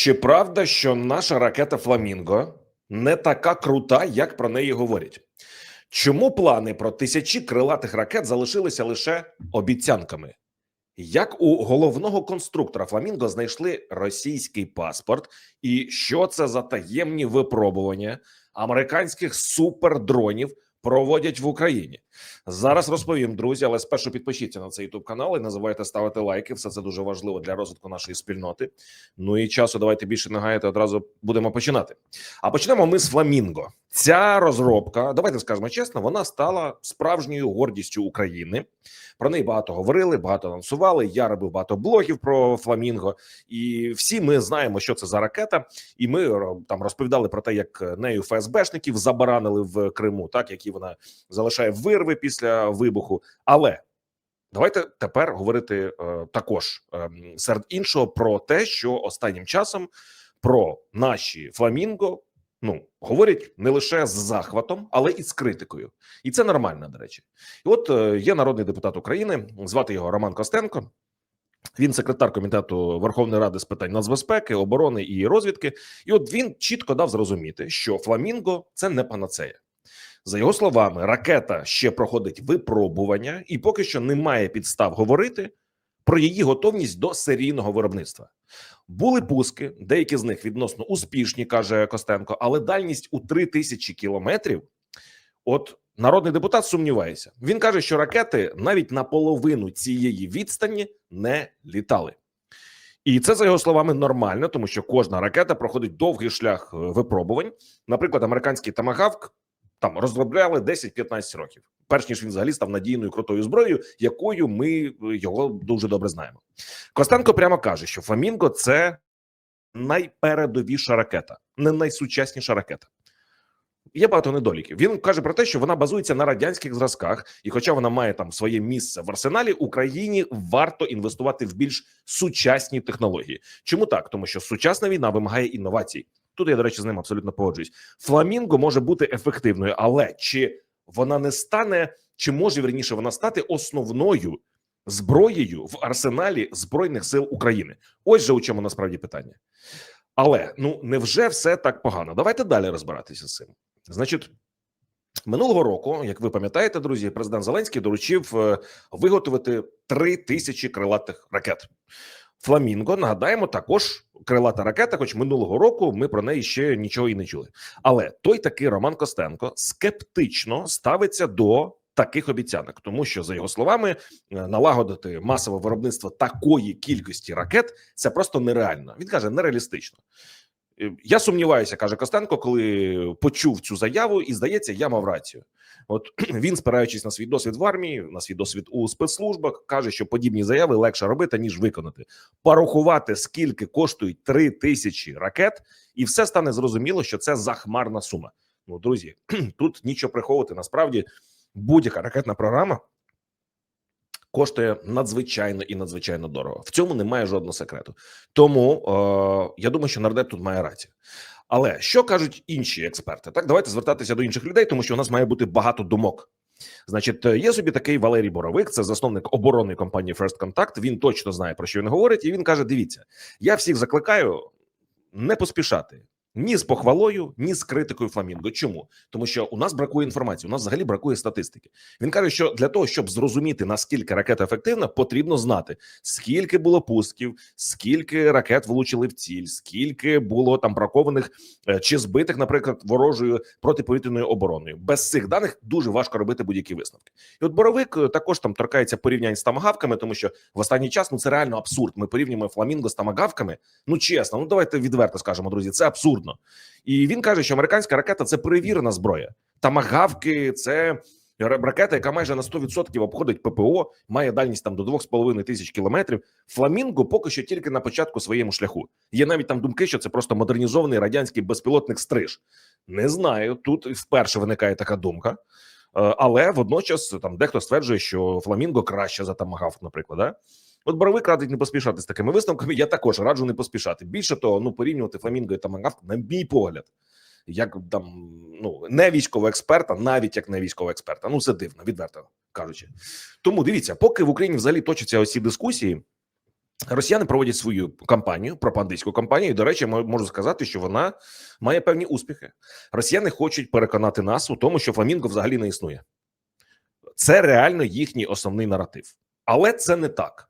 Чи правда, що наша ракета Фламінго не така крута, як про неї говорять? Чому плани про тисячі крилатих ракет залишилися лише обіцянками? Як у головного конструктора Фламінго знайшли російський паспорт, і що це за таємні випробування американських супердронів проводять в Україні? Зараз розповім, друзі, але спершу підпишіться на цей youtube канал і не забувайте ставити лайки. Все це дуже важливо для розвитку нашої спільноти. Ну і часу давайте більше не гаяти, Одразу будемо починати. А почнемо ми з Фламінго. Ця розробка, давайте скажемо чесно, вона стала справжньою гордістю України. Про неї багато говорили, багато анонсували. Я робив багато блогів про Фламінго, і всі ми знаємо, що це за ракета. І ми е, там розповідали про те, як нею ФСБшників забаранили в Криму, так які вона залишає вирви після вибуху. Але давайте тепер говорити е, також е, серед іншого про те, що останнім часом про наші фламінго. Ну, говорять не лише з захватом, але і з критикою, і це нормально. До речі, і от е, є народний депутат України, звати його Роман Костенко. Він секретар комітету Верховної Ради з питань нацбезпеки, оборони і розвідки. І от він чітко дав зрозуміти, що Фламінго це не панацея. За його словами, ракета ще проходить випробування, і поки що немає підстав говорити про її готовність до серійного виробництва. Були пуски, деякі з них відносно успішні, каже Костенко, але дальність у 3000 кілометрів. От народний депутат сумнівається. Він каже, що ракети навіть на половину цієї відстані не літали. І це за його словами нормально, тому що кожна ракета проходить довгий шлях е, випробувань. Наприклад, американський тамагавк там розробляли 10-15 років, перш ніж він взагалі став надійною крутою зброєю, якою ми е, його дуже добре знаємо. Костенко прямо каже, що Фламінго це найпередовіша ракета, не найсучасніша ракета. Є багато недоліків. Він каже про те, що вона базується на радянських зразках, і, хоча вона має там своє місце в арсеналі, Україні варто інвестувати в більш сучасні технології. Чому так? Тому що сучасна війна вимагає інновацій. Тут я до речі з ним абсолютно погоджуюсь. Фламінго може бути ефективною, але чи вона не стане, чи може вірніше вона стати основною зброєю в арсеналі збройних сил України? Ось же у чому насправді питання. Але ну невже все так погано? Давайте далі розбиратися з цим. Значить, минулого року, як ви пам'ятаєте, друзі, президент Зеленський доручив е, виготовити три тисячі крилатих ракет. Фламінго нагадаємо також крилата ракета. Хоч минулого року ми про неї ще нічого і не чули. Але той такий Роман Костенко скептично ставиться до таких обіцянок, тому що за його словами е, налагодити масове виробництво такої кількості ракет це просто нереально. Він каже нереалістично. Я сумніваюся, каже Костенко, коли почув цю заяву, і здається, я мав рацію. От він, спираючись на свій досвід в армії, на свій досвід у спецслужбах, каже, що подібні заяви легше робити ніж виконати. Порахувати, скільки коштують три тисячі ракет, і все стане зрозуміло, що це захмарна сума. Ну, друзі, тут нічого приховувати. Насправді, будь-яка ракетна програма коштує надзвичайно і надзвичайно дорого. В цьому немає жодного секрету. Тому е, я думаю, що нардеп тут має рацію. Але що кажуть інші експерти? Так, давайте звертатися до інших людей, тому що у нас має бути багато думок. Значить, є собі такий Валерій Боровик, це засновник оборонної компанії First Contact. Він точно знає про що він говорить, і він каже: Дивіться, я всіх закликаю не поспішати. Ні з похвалою, ні з критикою Фламінго. Чому? Тому що у нас бракує інформації, у нас взагалі бракує статистики. Він каже, що для того, щоб зрозуміти наскільки ракета ефективна, потрібно знати, скільки було пусків, скільки ракет влучили в ціль, скільки було там бракованих е, чи збитих, наприклад, ворожою протиповітряною обороною. Без цих даних дуже важко робити будь-які висновки. І от боровик е, також там торкається порівнянь з тамагавками, тому що в останній час ну це реально абсурд. Ми порівнюємо фламінго з тамагавками. Ну чесно, ну давайте відверто скажемо, друзі, це абсурдно. І він каже, що американська ракета це перевірена зброя. Тамагавки це ракета, яка майже на 100% обходить ППО, має дальність там до 2,5 тисяч кілометрів. Фламінго поки що тільки на початку своєму шляху. Є навіть там думки, що це просто модернізований радянський безпілотник стриж. Не знаю. Тут вперше виникає така думка. Е, Але водночас там дехто стверджує, що Фламінго краще за Тамагавк, наприклад. Да? От Боровик радить не поспішати з такими висновками. Я також раджу не поспішати. Більше того, ну порівнювати Фламінго і Тамагавк, на мій погляд, як там ну не військового експерта, навіть як не військового експерта. Ну це дивно, відверто кажучи. Тому дивіться, поки в Україні взагалі точаться ось ці дискусії. Росіяни проводять свою кампанію, пропагандистську кампанію. І, до речі, можу сказати, що вона має певні успіхи. Росіяни хочуть переконати нас у тому, що фламінго взагалі не існує. Це реально їхній основний наратив. Але це не так.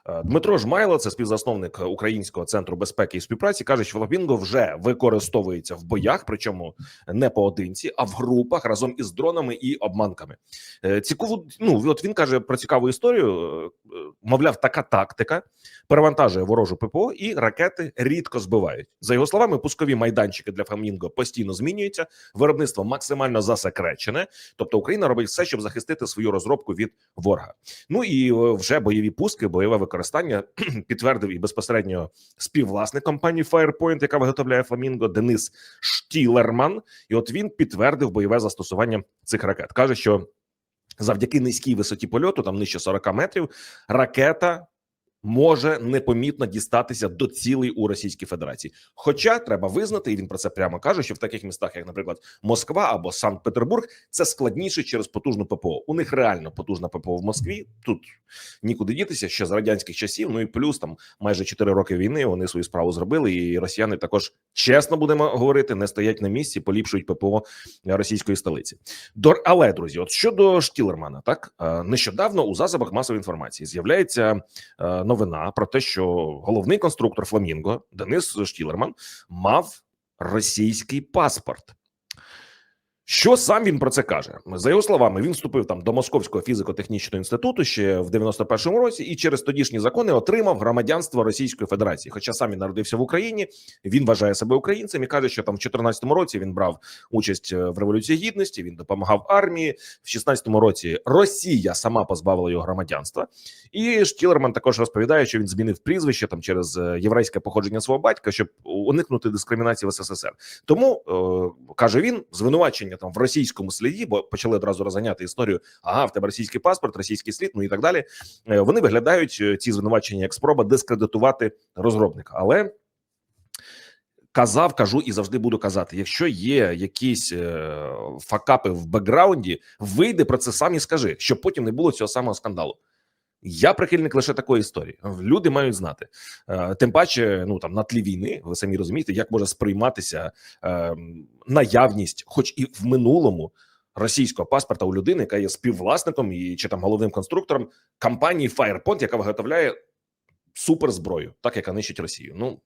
Дмитро Жмайло, це співзасновник Українського центру безпеки і співпраці, каже, що фламінго вже використовується в боях, причому не поодинці, а в групах разом із дронами і обманками. Е, Цікаву, ну от він каже про цікаву історію. е, е, Мовляв, така тактика перевантажує ворожу ППО, і ракети рідко збивають. За його словами, пускові майданчики для фламінго постійно змінюються. Виробництво максимально засекречене. Тобто Україна робить все, щоб захистити свою розробку від ворога. Ну і е, вже бойові пуски, бойове використання підтвердив і безпосередньо співвласник компанії Firepoint, яка виготовляє фламінго, Денис Штілерман. І от він підтвердив бойове застосування цих ракет. каже, що завдяки низькій висоті польоту, там нижче 40 метрів, ракета може непомітно дістатися до цілей у Російській Федерації. Хоча треба визнати, і він про це прямо каже, що в таких містах, як, наприклад, Москва або Санкт-Петербург, це складніше через потужну ППО. У них реально потужна ППО в Москві. Тут нікуди дітися ще з радянських часів. Ну і плюс там майже 4 роки війни. Вони свою справу зробили. І росіяни також чесно будемо говорити, не стоять на місці, поліпшують ППО російської столиці. До але друзі, от щодо Штілермана, так е, нещодавно у засобах масової інформації з'являється е, новина про те, що головний конструктор Фламінго Денис Штілерман мав російський паспорт. Що сам він про це каже? За його словами, він вступив там до Московського фізико-технічного інституту ще в 91-му році, і через тодішні закони отримав громадянство Російської Федерації. Хоча сам він народився в Україні, він вважає себе українцем і каже, що там в 14-му році він брав участь е, в революції гідності. Він допомагав армії. В 16-му році Росія сама позбавила його громадянства. І Штілерман також розповідає, що він змінив прізвище там через е, єврейське походження свого батька, щоб уникнути дискримінації в СССР. Тому е, каже він звинувачення там в російському сліді, бо почали одразу розганяти історію. Ага, в тебе російський паспорт, російський слід, ну і так далі. Е, Вони виглядають е, ці звинувачення як спроба дискредитувати розробника, але. Казав, кажу і завжди буду казати: якщо є якісь е, факапи в бекграунді, вийди про це сам і скажи, щоб потім не було цього самого скандалу. Я прихильник лише такої історії. Люди мають знати. Е, тим паче, ну там на тлі війни, ви самі розумієте, як може сприйматися е, наявність, хоч і в минулому, російського паспорта у людини, яка є співвласником і чи там головним конструктором компанії Firepoint, яка виготовляє суперзброю, так яка нищить Росію. Ну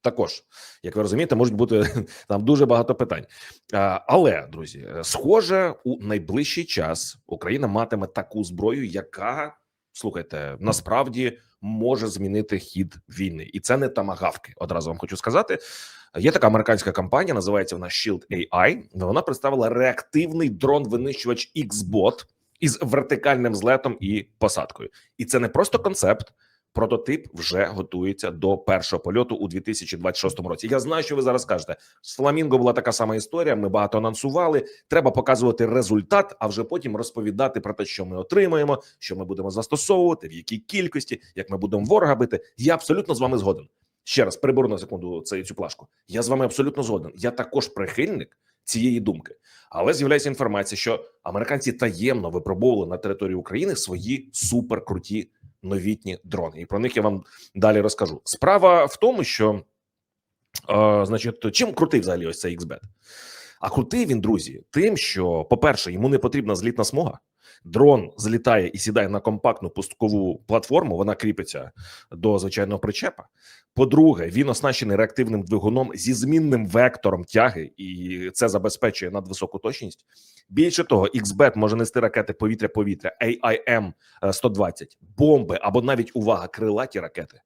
також, як ви розумієте, можуть бути там дуже багато питань. А, Але друзі, е, схоже, у найближчий час Україна матиме таку зброю, яка слухайте, насправді може змінити хід війни, і це не тамагавки. Одразу вам хочу сказати. Є така американська компанія, називається вона Shield AI. Вона представила реактивний дрон-винищувач X-Bot із вертикальним злетом і посадкою. І це не просто концепт. Прототип вже готується до першого польоту у 2026 році. Я знаю, що ви зараз кажете. З Фламінго була така сама історія. Ми багато анонсували. Треба показувати результат, а вже потім розповідати про те, що ми отримаємо, що ми будемо застосовувати, в якій кількості, як ми будемо ворога бити. Я абсолютно з вами згоден. Ще раз приберу на секунду цей цю плашку. Я з вами абсолютно згоден. Я також прихильник цієї думки, але з'являється інформація, що американці таємно випробовували на території України свої суперкруті новітні дрони, і про них я вам далі розкажу. Справа в тому, що е, значить, чим крутий взагалі ось цей XBET? А крутий він, друзі, тим, що, по-перше, йому не потрібна злітна смуга. Дрон злітає і сідає на компактну пусткову платформу. Вона кріпиться до звичайного причепа. По-друге, він оснащений реактивним двигуном зі змінним вектором тяги, і це забезпечує надвисоку точність. Більше того, XBET може нести ракети повітря-повітря, AIM 120, бомби або навіть увага, крилаті ракети.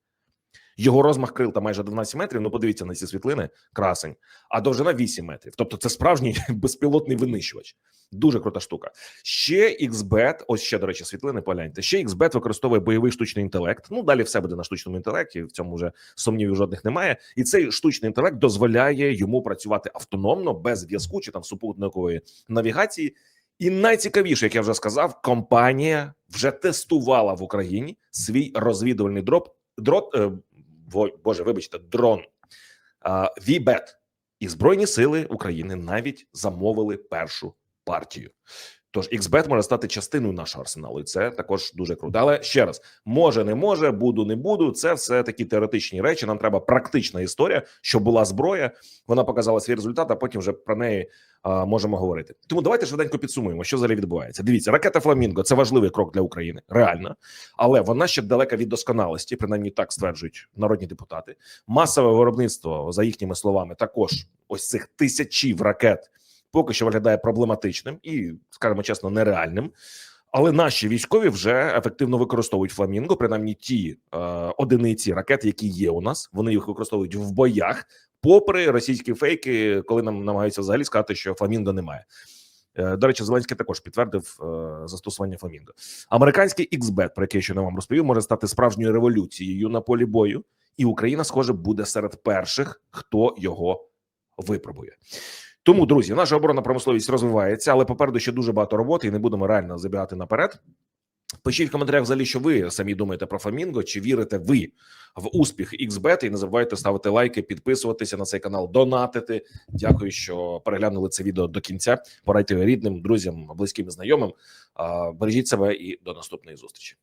Його розмах крил там майже 12 метрів. Ну, подивіться на ці світлини, красень, а довжина 8 метрів. Тобто, це справжній безпілотний винищувач. Дуже крута штука. Ще XBET, ось ще до речі, світлини. Погляньте. Ще XBET використовує бойовий штучний інтелект. Ну далі все буде на штучному інтелекті. В цьому вже сумнівів жодних немає. І цей штучний інтелект дозволяє йому працювати автономно, без зв'язку чи там супутникової навігації. І найцікавіше, як я вже сказав, компанія вже тестувала в Україні свій розвідувальний дроп дрот. Боже, вибачте, дрон Вібет. І Збройні сили України навіть замовили першу партію. Тож XBET може стати частиною нашого арсеналу, і це також дуже круто. Але ще раз може, не може, буду, не буду. Це все такі теоретичні речі. Нам треба практична історія, щоб була зброя. Вона показала свій результат, а потім вже про неї а, можемо говорити. Тому давайте швиденько підсумуємо, що взагалі відбувається. Дивіться, ракета Фламінго це важливий крок для України, реально, але вона ще далека від досконалості, принаймні так стверджують народні депутати. Масове виробництво, за їхніми словами, також ось цих тисячів ракет поки що виглядає проблематичним і, скажімо чесно, нереальним. Але наші військові вже ефективно використовують фламінго, принаймні ті е, одиниці ракет, які є у нас, вони їх використовують в боях, попри російські фейки, коли нам намагаються взагалі сказати, що фламінго немає. Е, До речі, Зеленський також підтвердив е, застосування фламінго. Американський XBET, про який я не вам розповів, може стати справжньою революцією на полі бою, і Україна, схоже, буде серед перших, хто його випробує. Тому, друзі, наша оборонна промисловість розвивається, але попереду ще дуже багато роботи, і не будемо реально забігати наперед. Пишіть в коментарях взагалі, що ви самі думаєте про Фламінго, чи вірите ви в успіх XBET, і не забувайте ставити лайки, підписуватися на цей канал, донатити. Дякую, що переглянули це відео до кінця. Порадьте рідним, друзям, близьким і знайомим. Бережіть себе і до наступної зустрічі.